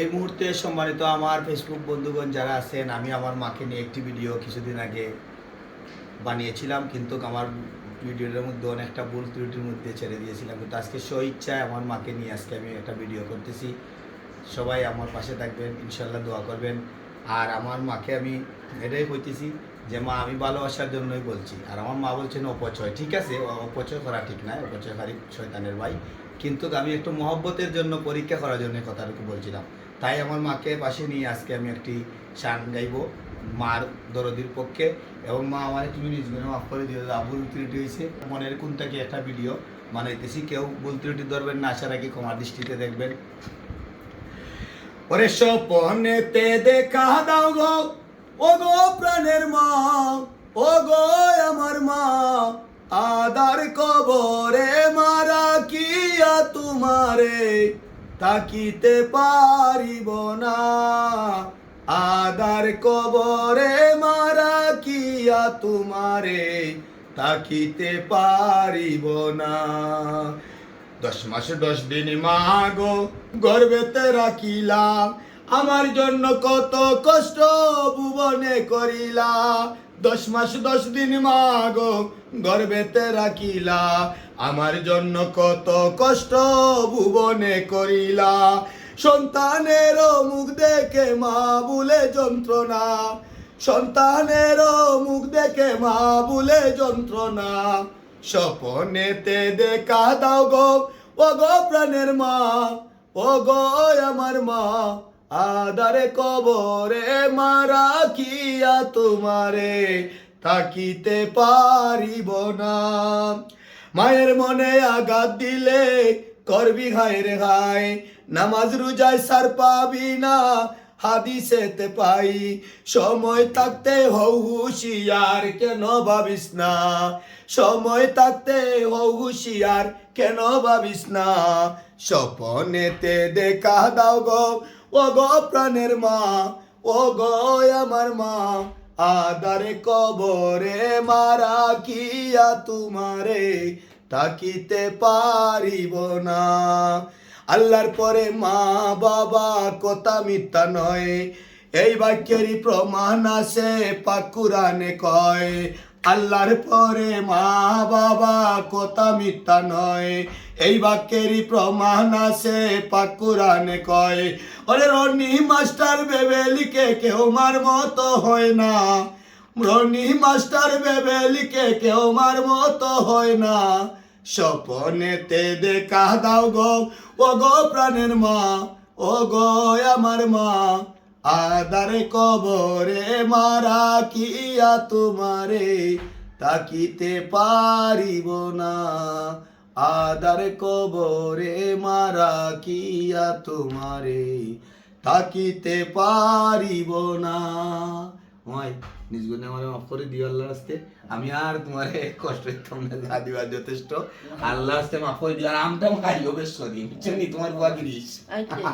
এই মুহূর্তে সম্মানিত আমার ফেসবুক বন্ধুগণ যারা আছেন, আমি আমার মাকে নিয়ে একটি ভিডিও কিছুদিন আগে বানিয়েছিলাম, কিন্তু আমার ভিডিওটার মধ্যে অনেকটা ভুল ত্রুটির মধ্যে ছেড়ে দিয়েছিলাম। কিন্তু আজকে স্ব ইচ্ছায় আমার মাকে নিয়ে আজকে আমি একটা ভিডিও করতেছি। সবাই আমার পাশে থাকবেন ইনশাল্লাহ দোয়া করবেন। আর আমার মাকে আমি এটাই কইতেছি যে, মা, আমি ভালোবাসার জন্যই বলছি। আর আমার মা বলছেন, অপচয়। ঠিক আছে অপচয় করা ঠিক নয় অপচয় খালি শয়তানের ভাই। কিন্তু আমি একটু মহব্বতের জন্য, পরীক্ষা করার জন্য কথাটুকু বলছিলাম। তাই আমার মাকে পাশে নিয়ে আজকে আমি একটি শান গাইবো মার দরদির পক্ষে। এবং মা আমার একটু জিনিসগুলো মাফ করে দাও ভুল ত্রুটি হয়েছে। মনের কোন থেকে একটা ভিডিও বানাইতেছি। কেউ ভুল ত্রুটি ধরবেন না, আশা রাখি ক্ষমার দৃষ্টিতে দেখবেন। ওরে স্বপনেতে দেখা দাও গো, ও গো প্রাণের মা, ও গো আমার মা। আদার কবরে তাকিতে পারিব না। আদার কবরে মারা কিয়া তোমারে, তাকিতে পারিব না। দশ মাস দশ দিন মাগো, গর্বেতে রাখিলাম। আমার জন্য কত কষ্ট ভুবনে করিলা। দশ মাস দশ দিন মাগো, গর্বেতে রাখিলা। আমার জন্য কত কষ্ট ভুবনে করিলা। সন্তানের মুখ দেখে মা বলে যন্ত্রণা। সন্তানের মুখ দেখে মা বলে যন্ত্রণা। স্বপনেতে দেখা দাও গো ও গো প্রাণের মা ও গো আমার মা। আদারে কবরে মারা কিয়া তোমারে, থাকিতে পারিব না। মায়ের মনে আঘাত দিলে করবি হায় রে হায় নামাজ রোজায় সার পাবি না, হাদিসেতে পাই। সময় থাকতে হও হুশিয়ার, কেন ভাবিস না? সময় থাকতে হও হুশিয়ার, কেন ভাবিস না? স্বপনেতে দেখা দাও গো ও গো প্রাণের মা ও গো আমার মা। আদারে কবরে মারা কিয়া তোমারে থাকিতে পারিব না। আল্লাহর পরে মা বাবা কথা মিথ্যা নয়। এই বাক্যেরই প্রমাণ আছে পাকুরানে কয় আল্লাহর পরে মা বাবা কথা মিথ্যা নয়। এই বাক্যেরই প্রমাণ আছে পাক কুরআনে কয়, ওরে রনি মাস্টার ভেবে লিখে কেউ মার মতো হয় না। রনি মাস্টার ভেবে লিখে কেউ মার মতো হয় না। স্বপনেতে দেখা দাও গো ও গো প্রাণের মা ও গো আমার মা। আদারে কবরে মারা কিয়া তোমারে তাকিতে পারিব না। আদারে কবরে মারা কিয়া তোমারে তাকিতে পারিব না। ওই, নিজ গুণে আমার মাফ করে দিও আল্লাহর রাস্তে। আমি আর তোমার কষ্ট দিতাম না, যা দিবার যথেষ্ট। আল্লাহর রাস্তে মাফ করে দিও, আর আমটাম খাইও বেশ করি বুঝছেন নি? তোমার বুয়া গিরিশ। আচ্ছা।